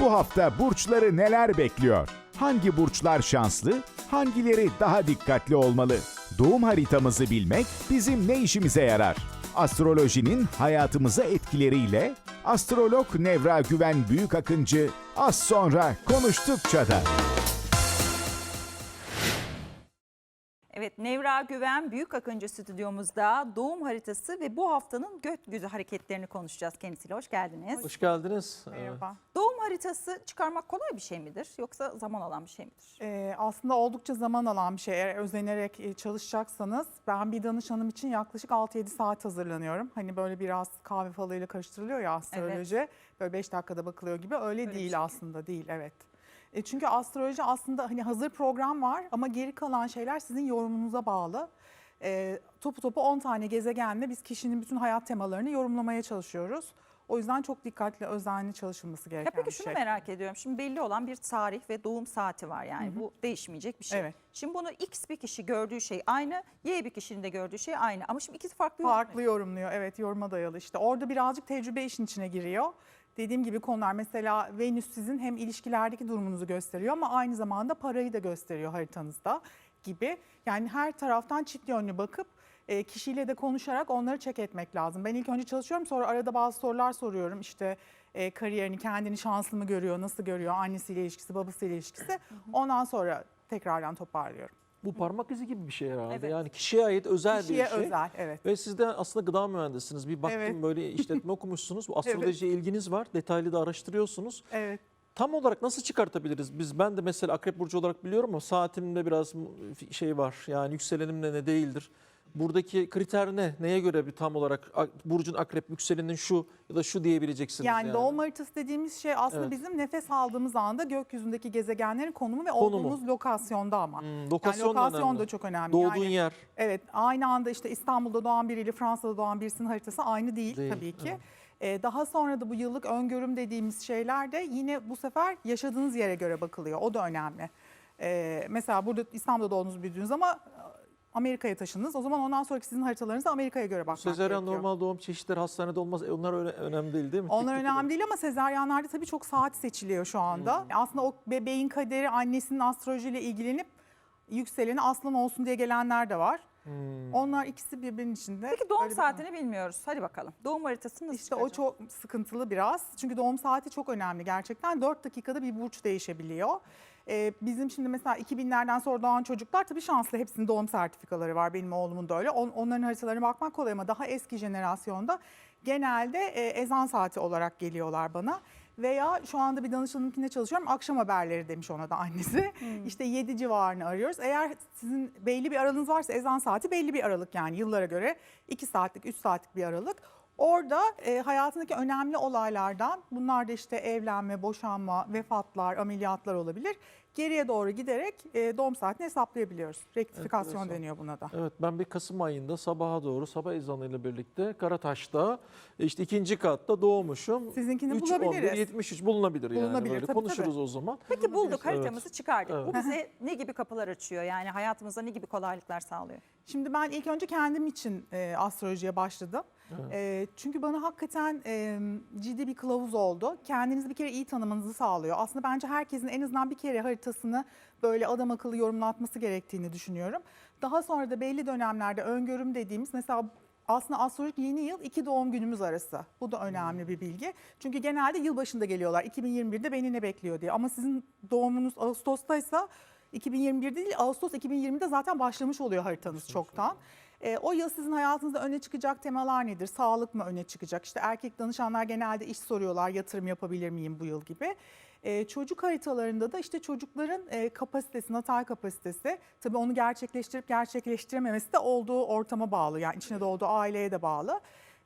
Bu hafta burçları neler bekliyor? Hangi burçlar şanslı? Hangileri daha dikkatli olmalı? Doğum haritamızı bilmek bizim ne işimize yarar? Astrolojinin hayatımıza etkileriyle astrolog Nevra Güven Büyük Akıncı az sonra konuştukça da. Evet Nevra Güven Büyük Akıncı stüdyomuzda doğum haritası ve bu haftanın gökyüzü hareketlerini konuşacağız kendisiyle. Hoş geldiniz. Hoş geldiniz. Merhaba. Doğum haritası çıkarmak kolay bir şey midir yoksa zaman alan bir şey midir? Ee, aslında oldukça zaman alan bir şey. Eğer özenerek e, çalışacaksanız ben bir danışanım için yaklaşık 6-7 saat hazırlanıyorum. Hani böyle biraz kahve falıyla karıştırılıyor ya astroloji. Böyle 5 dakikada bakılıyor gibi. Öyle Öyle değil şey. aslında değil evet. E, çünkü astroloji aslında hani hazır program var ama geri kalan şeyler sizin yorumunuza bağlı. E, topu topu 10 tane gezegenle biz kişinin bütün hayat temalarını yorumlamaya çalışıyoruz. O yüzden çok dikkatli, özenli çalışılması gereken peki bir şunu şey. merak ediyorum. Şimdi belli olan bir tarih ve doğum saati var yani bu değişmeyecek bir şey. Evet. Şimdi bunu X bir kişi gördüğü şey aynı, Y bir kişinin de gördüğü şey aynı. Ama şimdi ikisi farklı yorum Farklı yorumluyor. Evet yoruma dayalı işte. Orada birazcık tecrübe işin içine giriyor. Dediğim gibi konular mesela Venüs sizin hem ilişkilerdeki durumunuzu gösteriyor ama aynı zamanda parayı da gösteriyor haritanızda gibi. Yani her taraftan çift yönlü bakıp e, kişiyle de konuşarak onları check etmek lazım. Ben ilk önce çalışıyorum sonra arada bazı sorular soruyorum. İşte e, kariyerini, kendini şanslı mı görüyor, nasıl görüyor, annesiyle ilişkisi, babasıyla ilişkisi. Ondan sonra tekrardan toparlıyorum. Bu parmak izi gibi bir şey herhalde. Evet. Yani kişiye ait özel Kişiye bir şey. özel, evet. Ve siz de aslında gıda mühendisiniz. Bir baktım Evet. böyle işletme okumuşsunuz. Bu Astrolojiye ilginiz var. Detaylı da araştırıyorsunuz. Evet. Tam olarak nasıl çıkartabiliriz? Biz ben de mesela akrep burcu olarak biliyorum ama saatimde biraz şey var. Yani yükselenimle ne değildir. Buradaki kriter ne? Neye göre bir tam olarak burcun akrep yükseleninin şu ya da şu diyebileceksiniz Yani, yani. doğum haritası dediğimiz şey aslında Evet. bizim nefes aldığımız anda gökyüzündeki gezegenlerin konumu ve Konumu. olduğumuz lokasyonda ama. Hmm, Yani lokasyon, da lokasyon önemli. da çok önemli. Doğduğun yani, yer. Evet aynı anda işte İstanbul'da doğan biriyle Fransa'da doğan birisinin haritası aynı değil, Değil, tabii ki. evet. Ee, daha sonra da bu yıllık öngörüm dediğimiz şeyler de yine bu sefer yaşadığınız yere göre bakılıyor. O da önemli. Ee, mesela burada İstanbul'da doğdunuz büyüdünüz ama Amerika'ya taşındınız. O zaman ondan sonraki sizin haritalarınızı Amerika'ya göre bakmak Sezaryen gerekiyor. normal doğum çeşitleri hastanede olmaz. E, onlar öyle önemli değil değil mi? Onlar Tek önemli değil ama sezaryenlerde tabii çok saat seçiliyor şu anda. Aslında o bebeğin kaderi annesinin astrolojiyle ilgilenip yükseleni aslan olsun diye gelenler de var. Hmm. Onlar ikisi birbirinin içinde. Peki doğum Öyle bir- saatini bilmiyoruz. Hadi bakalım. Doğum haritasını nasıl İşte o çıkaracağız? çok sıkıntılı biraz. Çünkü doğum saati çok önemli gerçekten. 4 dakikada bir burç değişebiliyor. Ee, bizim şimdi mesela 2000'lerden sonra doğan çocuklar tabii şanslı. Hepsinin doğum sertifikaları var. Benim oğlumun da öyle. On- onların haritalarına bakmak kolay ama daha eski jenerasyonda genelde e, ezan saati olarak geliyorlar bana. Veya şu anda bir danışanımkinde çalışıyorum. Akşam haberleri demiş ona da annesi. İşte 7 civarını arıyoruz. Eğer sizin belli bir aralığınız varsa ezan saati belli bir aralık yani yıllara göre 2 saatlik 3 saatlik bir aralık. Orada e, hayatındaki önemli olaylardan bunlar da işte evlenme, boşanma, vefatlar, ameliyatlar olabilir. Geriye doğru giderek e, doğum saatini hesaplayabiliyoruz. Rektifikasyon Enteresan. deniyor buna da. Evet ben bir Kasım ayında sabaha doğru sabah ezanıyla birlikte Karataş'ta e, işte ikinci katta doğmuşum. Sizinkini 3, bulabiliriz. 11, 73 bulunabilir yani. Bulunabilir, Böyle tabii, konuşuruz tabii. o zaman. Peki bulduk Evet. haritamızı çıkardık. Evet. Bu bize ne gibi kapılar açıyor? Yani hayatımızda ne gibi kolaylıklar sağlıyor? Şimdi ben ilk önce kendim için e, astrolojiye başladım. E, çünkü bana hakikaten e, ciddi bir kılavuz oldu. Kendinizi bir kere iyi tanımanızı sağlıyor. Aslında bence herkesin en azından bir kere haritasını böyle adam akıllı yorumlatması gerektiğini düşünüyorum. Daha sonra da belli dönemlerde öngörüm dediğimiz mesela aslında astrolojik yeni yıl iki doğum günümüz arası. Bu da önemli bir bilgi. Çünkü genelde yılbaşında geliyorlar. 2021'de beni ne bekliyor diye. Ama sizin doğumunuz Ağustos'taysa 2021 değil Ağustos 2020'de zaten başlamış oluyor haritanız çoktan. E, o yıl sizin hayatınızda öne çıkacak temalar nedir? Sağlık mı öne çıkacak? İşte erkek danışanlar genelde iş soruyorlar. Yatırım yapabilir miyim bu yıl gibi. E, çocuk haritalarında da işte çocukların e, kapasitesi, natal kapasitesi tabii onu gerçekleştirip gerçekleştirememesi de olduğu ortama bağlı. Yani içine doğduğu aileye de bağlı.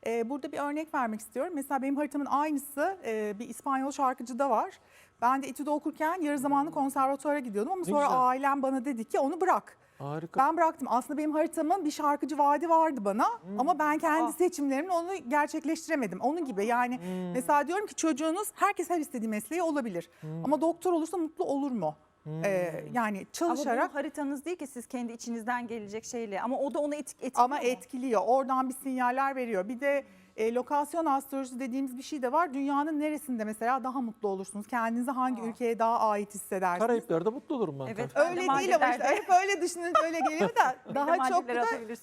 E, burada bir örnek vermek istiyorum. Mesela benim haritamın aynısı e, bir İspanyol şarkıcıda var. Ben de İTÜ'de okurken yarı zamanlı konservatuara gidiyordum ama Ne sonra güzel. ailem bana dedi ki onu bırak. Harika. Ben bıraktım. Aslında benim haritamın bir şarkıcı vaadi vardı bana ama ben kendi seçimlerimle onu gerçekleştiremedim. Onun gibi yani mesela diyorum ki çocuğunuz herkes her istediği mesleği olabilir. Ama doktor olursa mutlu olur mu? Ee, yani çalışarak Ama bu haritanız değil ki siz kendi içinizden gelecek şeyle. Ama o da onu etk etkiliyor ama mu? etkiliyor. Oradan bir sinyaller veriyor. Bir de E, lokasyon astrolojisi dediğimiz bir şey de var. Dünyanın neresinde mesela daha mutlu olursunuz? Kendinizi hangi Aa. ülkeye daha ait hissedersiniz? Karayipler'de mutlu olurum ben. Evet. tabii. Öyle de değil ama işte hep öyle düşünün öyle geliyor da daha çok da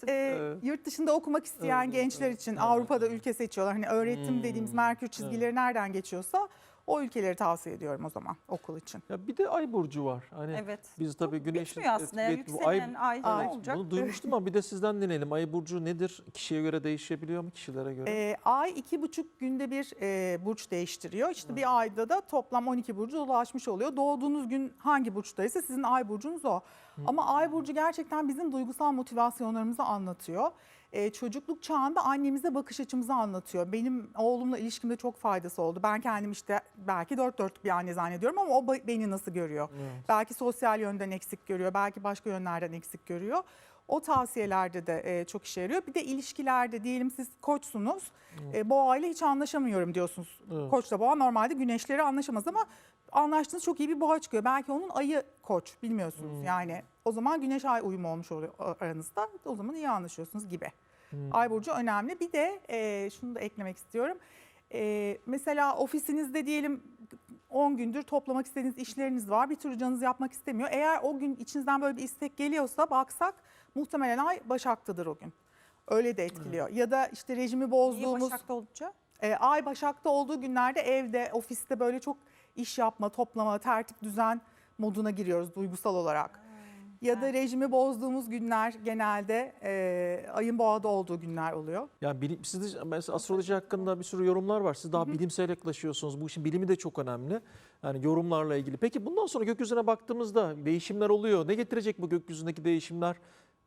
e, Evet. yurt dışında okumak isteyen Evet, gençler evet, için evet, Avrupa'da evet. ülke seçiyorlar. Hani öğretim Hmm, dediğimiz merkür çizgileri nereden geçiyorsa o ülkeleri tavsiye ediyorum o zaman okul için. Ya bir de ay burcu var. Hani Evet. biz tabii güneş Bitmiyor aslında. Evet, bu ay- Yükselen ay, Ay. ne olacak? Bunu duymuştum ama bir de sizden dinleyelim. Ay burcu nedir? Kişiye göre değişebiliyor mu? Kişilere göre. E, ay iki buçuk günde bir e, burç değiştiriyor. İşte bir ayda da toplam 12 burcu dolaşmış oluyor. Doğduğunuz gün hangi burçtaysa sizin ay burcunuz o. Ama ay burcu gerçekten bizim duygusal motivasyonlarımızı anlatıyor. E, çocukluk çağında annemize bakış açımızı anlatıyor. Benim oğlumla ilişkimde çok faydası oldu. Ben kendim işte belki dört dörtlük bir anne zannediyorum ama o beni nasıl görüyor? Evet. Belki sosyal yönden eksik görüyor, belki başka yönlerden eksik görüyor. O tavsiyelerde de e, çok işe yarıyor. Bir de ilişkilerde diyelim siz koçsunuz, e, boğa ile hiç anlaşamıyorum diyorsunuz. Evet. Koçla boğa normalde güneşleri anlaşamaz ama anlaştığınız çok iyi bir boğa çıkıyor. Belki onun ayı koç bilmiyorsunuz yani. O zaman güneş ay uyumu olmuş oluyor aranızda. O zaman iyi anlaşıyorsunuz gibi. Ay burcu önemli. Bir de e, şunu da eklemek istiyorum. E, mesela ofisinizde diyelim 10 gündür toplamak istediğiniz işleriniz var. Bir türlü canınız yapmak istemiyor. Eğer o gün içinizden böyle bir istek geliyorsa baksak muhtemelen ay Başak'tadır o gün. Öyle de etkiliyor. Ya da işte rejimi Niye bozduğumuz Başak'ta oldukça? e, ay Başak'ta olduğu günlerde evde, ofiste böyle çok iş yapma, toplama, tertip, düzen moduna giriyoruz duygusal olarak. Ya da rejimi bozduğumuz günler genelde e, ayın boğada olduğu günler oluyor. Yani bilim, siz de mesela astroloji hakkında bir sürü yorumlar var. Siz daha bilimsel yaklaşıyorsunuz. Bu işin bilimi de çok önemli. Yani yorumlarla ilgili. Peki bundan sonra gökyüzüne baktığımızda değişimler oluyor. Ne getirecek bu gökyüzündeki değişimler?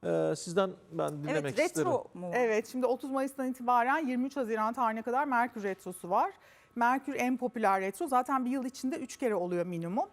Ee, sizden ben dinlemek Evet isterim. retro mu? Evet şimdi 30 Mayıs'tan itibaren 23 Haziran tarihine kadar Merkür Retrosu var. Merkür en popüler retro. Zaten bir yıl içinde 3 kere oluyor minimum.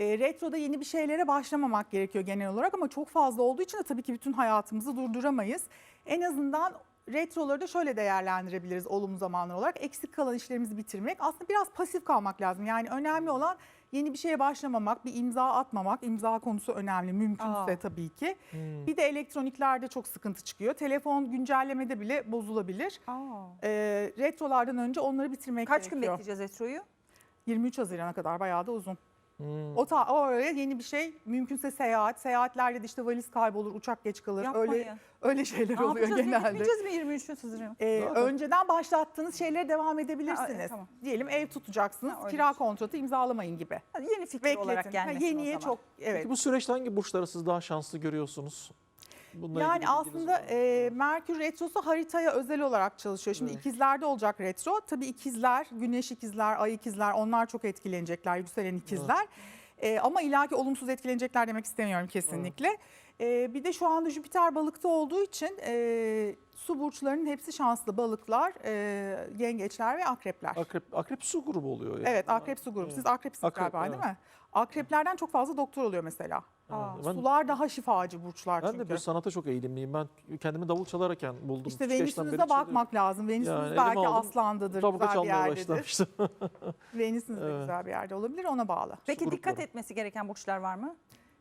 E, retroda yeni bir şeylere başlamamak gerekiyor genel olarak ama çok fazla olduğu için de tabii ki bütün hayatımızı durduramayız. En azından retroları da şöyle değerlendirebiliriz olumlu zamanlar olarak. Eksik kalan işlerimizi bitirmek. Aslında biraz pasif kalmak lazım. Yani önemli olan yeni bir şeye başlamamak, bir imza atmamak. İmza konusu önemli mümkünse Aa. tabii ki. Hmm. Bir de elektroniklerde çok sıkıntı çıkıyor. Telefon güncellemede bile bozulabilir. Aa. Ee, retrolardan önce onları bitirmek Kaç gün gerekiyor. bekleyeceğiz retroyu? 23 Haziran'a kadar bayağı da uzun. Hmm. O, ta, o araya yeni bir şey, mümkünse seyahat. Seyahatlerde de işte valiz kaybolur, uçak geç kalır. Yapmayın. Öyle öyle şeyler Ne oluyor yapacağız? genelde. Gitmeyeceğiz mi 23 Haziran? Ee, önceden başlattığınız şeylere devam edebilirsiniz. Ha, e, tamam. Diyelim ev tutacaksınız, Ha, kira şey. kontratı imzalamayın gibi. Hadi yeni fikir olarak Bekletin. Ha, gelmesin yeniye o zaman. çok evet. Peki bu süreçte hangi burçları siz daha şanslı görüyorsunuz? Bununla Yani aslında e, Merkür Retrosu haritaya özel olarak çalışıyor. Şimdi Evet. ikizlerde olacak retro. Tabii ikizler, güneş ikizler, ay ikizler onlar çok etkilenecekler, yükselen ikizler. E, ama ilaki olumsuz etkilenecekler demek istemiyorum kesinlikle. E, bir de şu anda Jüpiter balıkta olduğu için e, su burçlarının hepsi şanslı. Balıklar, e, yengeçler ve akrepler. Akrep, akrep su grubu oluyor. Yani. Evet akrep su grubu. Siz akrepsiniz Akrep, galiba evet. değil mi? Akreplerden çok fazla doktor oluyor mesela. Aa, Ben- Sular daha şifacı burçlar Ben çünkü. de bir sanata çok eğilimliyim. Ben kendimi davul çalarken buldum. İşte Venüs'ünüze bakmak lazım. Venüsünüz Yani belki aldım, aslandadır, bir çalmaya başlamıştım. Venüsünüz de Evet. güzel bir yerde olabilir ona bağlı. Peki dikkat grupları. etmesi gereken burçlar var mı?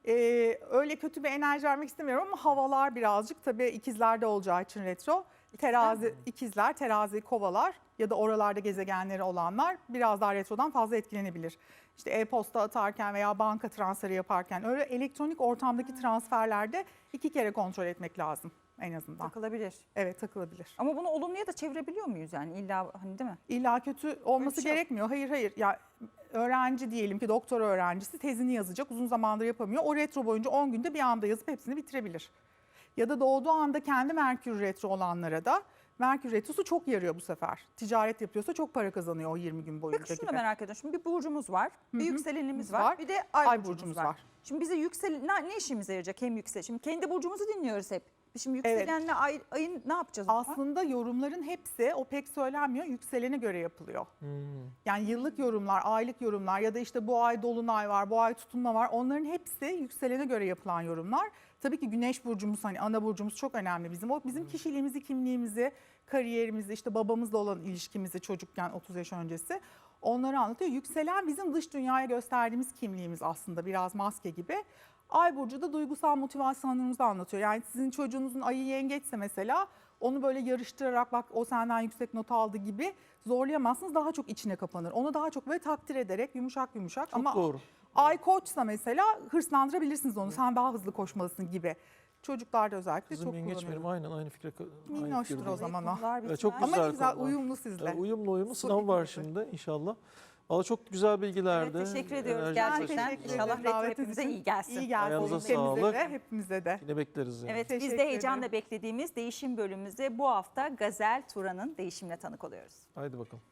Ee, öyle kötü bir enerji vermek istemiyorum ama havalar birazcık tabii ikizlerde olacağı için retro. Terazi, ikizler, terazi, kovalar ya da oralarda gezegenleri olanlar biraz daha retrodan fazla etkilenebilir. İşte e-posta atarken veya banka transferi yaparken öyle elektronik ortamdaki transferlerde iki kere kontrol etmek lazım en azından. Takılabilir. Evet takılabilir. Ama bunu olumluya da çevirebiliyor muyuz yani illa hani değil mi? İlla kötü olması şey yok. gerekmiyor. Hayır hayır. Ya öğrenci diyelim ki doktora öğrencisi tezini yazacak. Uzun zamandır yapamıyor. O retro boyunca 10 günde bir anda yazıp hepsini bitirebilir. Ya da doğduğu anda kendi Merkür retro olanlara da Merkür retrosu çok yarıyor bu sefer. Ticaret yapıyorsa çok para kazanıyor o 20 gün boyunca Peki şunu gibi. merak ediyorum. Şimdi bir burcumuz var, bir yükselenimiz var, Var. bir de ay, Ay burcumuz, burcumuz var. var. Şimdi bize yükselen ne, ne işimize yarayacak hem yüksel? Şimdi kendi burcumuzu dinliyoruz hep. Şimdi Evet. yükselenle ay, ayın ne yapacağız? o zaman? Aslında yorumların hepsi o pek söylenmiyor. Yükselene göre yapılıyor. Hmm. Yani yıllık yorumlar, aylık yorumlar ya da işte bu ay dolunay var, bu ay tutulma var. Onların hepsi yükselene göre yapılan yorumlar. Tabii ki güneş burcumuz hani ana burcumuz çok önemli bizim. O bizim kişiliğimizi, kimliğimizi, kariyerimizi, işte babamızla olan ilişkimizi çocukken 30 yaş öncesi onları anlatıyor. Yükselen bizim dış dünyaya gösterdiğimiz kimliğimiz aslında biraz maske gibi. Ay burcu da duygusal motivasyonlarımızı anlatıyor. Yani sizin çocuğunuzun ayı yengeçse mesela onu böyle yarıştırarak bak o senden yüksek not aldı gibi zorlayamazsınız. Daha çok içine kapanır. Onu daha çok böyle takdir ederek yumuşak yumuşak Çok ama doğru. ay koçsa mesela hırslandırabilirsiniz onu. Sen daha hızlı koşmalısın gibi. Çocuklarda özellikle Kızım çok yengeç benim aynen aynı fikre. aynı Minnoştur o zaman o. Evet, çok güzel Ama ne güzel konular. uyumlu sizle. Ee, Uyumlu uyumlu sınav var şimdi inşallah. Valla çok güzel bilgilerdi. Evet, teşekkür ediyoruz Enerjiniz gerçekten. teşekkür İnşallah retro hepimize için. iyi gelsin. İyi gelsin. Ayağınıza sağlık. de hepimize de. Yine bekleriz yani. Evet biz de heyecanla ederim. beklediğimiz değişim bölümümüze bu hafta Gazel Turan'ın değişimine tanık oluyoruz. Haydi bakalım.